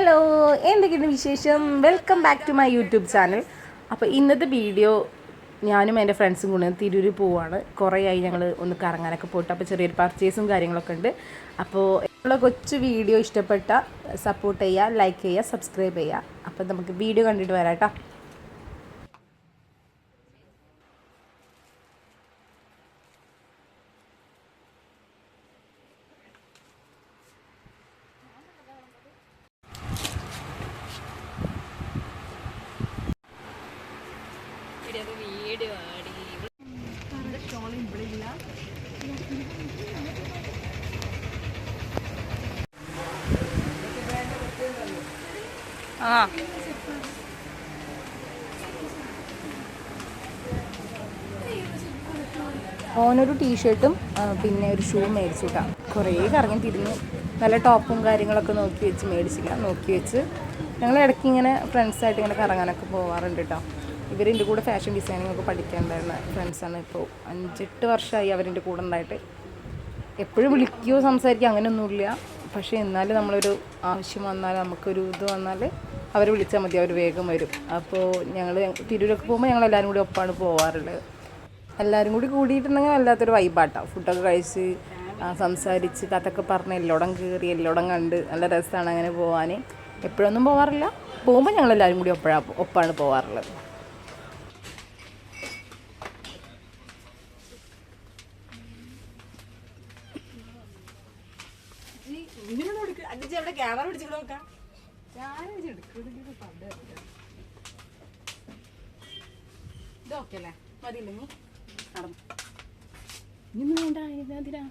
Hello എന്തൊക്കെയാണ് വിശേഷം? Welcome back to my YouTube channel അപ്പോൾ ഇന്നത്തെ വീഡിയോ ഞാനും എന്റെ ഫ്രണ്ട്സും കൂടെ തിരൂർ പോവാണ്. ആയി ഞങ്ങൾ ഒന്ന് കറങ്ങാനൊക്കെ പോയിട്ട് അപ്പോൾ ചെറിയൊരു പർച്ചേസും കാര്യങ്ങളൊക്കെ ഉണ്ട്. അപ്പോൾ ഉള്ള കൊച്ചു വീഡിയോ ഇഷ്ടപ്പെട്ട സപ്പോർട്ട് ചെയ്യുക ലൈക്ക് ചെയ്യുക സബ്സ്ക്രൈബ് ചെയ്യുക അപ്പോൾ നമുക്ക് വീഡിയോ കണ്ടിട്ട് വരാം കേട്ടോ ആ ഓനൊരു ടീഷർട്ടും പിന്നെ ഒരു ഷൂ മേടിച്ചു കേട്ടോ കുറേ കറങ്ങി തിരിഞ്ഞു നല്ല ടോപ്പും കാര്യങ്ങളൊക്കെ നോക്കി വെച്ച് മേടിച്ചില്ല നോക്കി വെച്ച് ഞങ്ങൾ ഇടയ്ക്ക് ഇങ്ങനെ ഫ്രണ്ട്സായിട്ട് ഇങ്ങനെ കറങ്ങാനൊക്കെ പോവാറുണ്ട് കേട്ടോ ഇവരിന്റെ കൂടെ ഫാഷൻ ഡിസൈനിങ് ഒക്കെ പഠിക്കാനുണ്ടായിരുന്ന ഫ്രണ്ട്സാണ് ഇപ്പോൾ അഞ്ചെട്ട് വർഷമായി അവരിന്റെ കൂടെ ഉണ്ടായിട്ട്. എപ്പോഴും വിളിക്കുകയോ സംസാരിക്കുകയോ അങ്ങനെയൊന്നുമില്ല. പക്ഷേ എന്നാലും നമ്മളൊരു ആവശ്യം വന്നാൽ നമുക്കൊരു ഇത് വന്നാൽ അവരെ വിളിച്ചാൽ മതി അവർ വേഗം വരും. അപ്പോൾ ഞങ്ങൾ തിരൂരൊക്കെ പോകുമ്പോൾ ഞങ്ങൾ എല്ലാവരും കൂടി ഒപ്പാണ് പോവാറുള്ളത്. എല്ലാവരും കൂടി കൂടിയിട്ടുണ്ടെങ്കിൽ വല്ലാത്തൊരു വൈബാട്ടാണ് ഫുഡൊക്കെ കഴിച്ച് സംസാരിച്ച് കഥയൊക്കെ പറഞ്ഞ് എല്ലോടം കയറി എല്ലോടം കണ്ട് നല്ല രസമാണ് അങ്ങനെ പോകാൻ എപ്പോഴൊന്നും പോകാറില്ല പോകുമ്പോൾ ഞങ്ങൾ എല്ലാവരും കൂടി ഒപ്പഴാണ് ഒപ്പാണ് പോകാറുള്ളത് ക്യാമറ പിടിച്ചിട്ട് നോക്കാം. ഇതൊക്കെ അല്ലേ? മതിയില്ലെങ്കിൽ നടന്നു. ഇനി വേണ്ട ഇതിനാ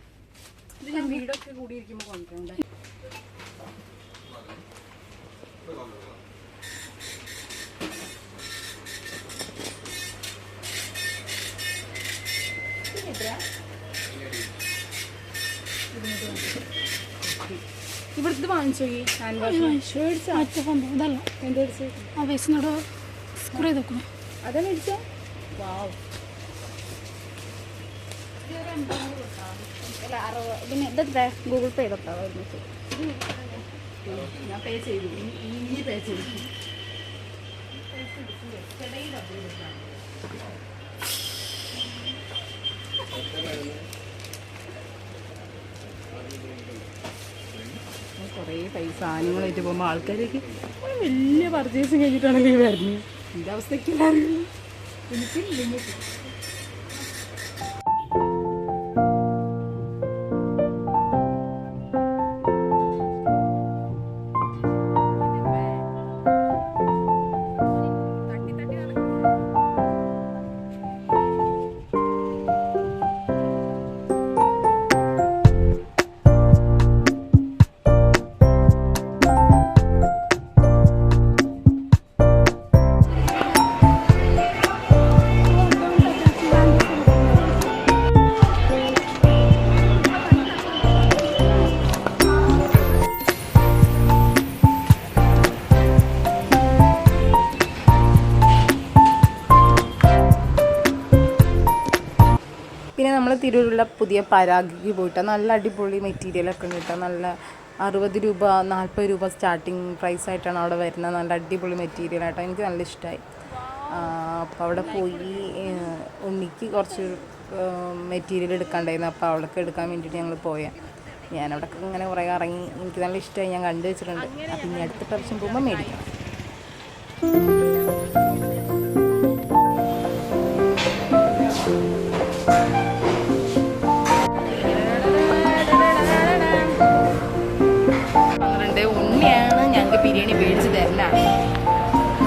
ഇത് വീടൊക്കെ കൂടിയിരിക്കുമ്പോൾ കൊണ്ടുവരണ്ട? ഇവിടുത്തെ വാങ്ങിച്ചോ ആ ചെയ്ത് അതാ മേടിച്ചേ. പിന്നെ ഇതെത്ര ഗൂഗിൾ പേ ചെയ്തോ ഞാൻ പേ ചെയ്തു. ഇനി പേ ചെയ്തു കുറേ പൈസ സാധനങ്ങളായിട്ട് പോകുമ്പോൾ ആൾക്കാരേക്ക് വലിയ പർച്ചേസ് കഴിഞ്ഞിട്ടാണല്ലോ ഈ വരുന്നത്. എന്റെ അവസ്ഥയ്ക്ക് എല്ലാവരും? തട്ടി പിന്നെ നമ്മൾ തിരൂരുള്ള പുതിയ പരാഗിക്ക് പോയിട്ട്. നല്ല അടിപൊളി മെറ്റീരിയലൊക്കെ കേട്ടോ നല്ല അറുപത് രൂപ നാൽപ്പത് രൂപ സ്റ്റാർട്ടിങ് പ്രൈസ് ആയിട്ടാണ് അവിടെ വരുന്നത്. നല്ല അടിപൊളി മെറ്റീരിയൽ ആട്ടോ എനിക്ക് നല്ല ഇഷ്ടമായി അപ്പോൾ അവിടെ പോയി ഉണ്ണിക്ക് കുറച്ച് മെറ്റീരിയൽ എടുക്കാണ്ടായിരുന്നു. അപ്പോൾ അവിടെ എടുക്കാൻ വേണ്ടിയിട്ട് ഞങ്ങൾ പോയാൽ ഞാനവിടെ ഇങ്ങനെ കുറേ ഇറങ്ങി. എനിക്ക് നല്ല ഇഷ്ടമായി ഞാൻ കണ്ടു വെച്ചിട്ടുണ്ട്. അപ്പം ഇനി അടുത്ത പ്രാവശ്യം പോകുമ്പോൾ മേടിക്കാം.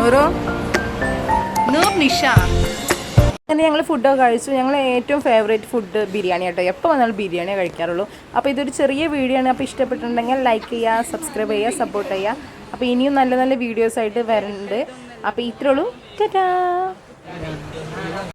നൂറോ നിഷ. അങ്ങനെ ഞങ്ങൾ ഫുഡൊക്കെ കഴിച്ചു. ഞങ്ങൾ ഏറ്റവും ഫേവറേറ്റ് ഫുഡ് ബിരിയാണി കേട്ടോ. എപ്പോൾ വന്നാലും ബിരിയാണിയെ കഴിക്കാറുള്ളൂ. അപ്പോൾ ഇതൊരു ചെറിയ വീഡിയോ ആണ്. അപ്പോൾ ഇഷ്ടപ്പെട്ടിട്ടുണ്ടെങ്കിൽ ലൈക്ക് ചെയ്യുക സബ്സ്ക്രൈബ് ചെയ്യുക സപ്പോർട്ട് ചെയ്യുക. അപ്പോൾ ഇനിയും നല്ല നല്ല വീഡിയോസ് ആയിട്ട് വരുന്നുണ്ട് അപ്പോൾ ഇത്രേ ഉള്ളൂ. ടാറ്റാ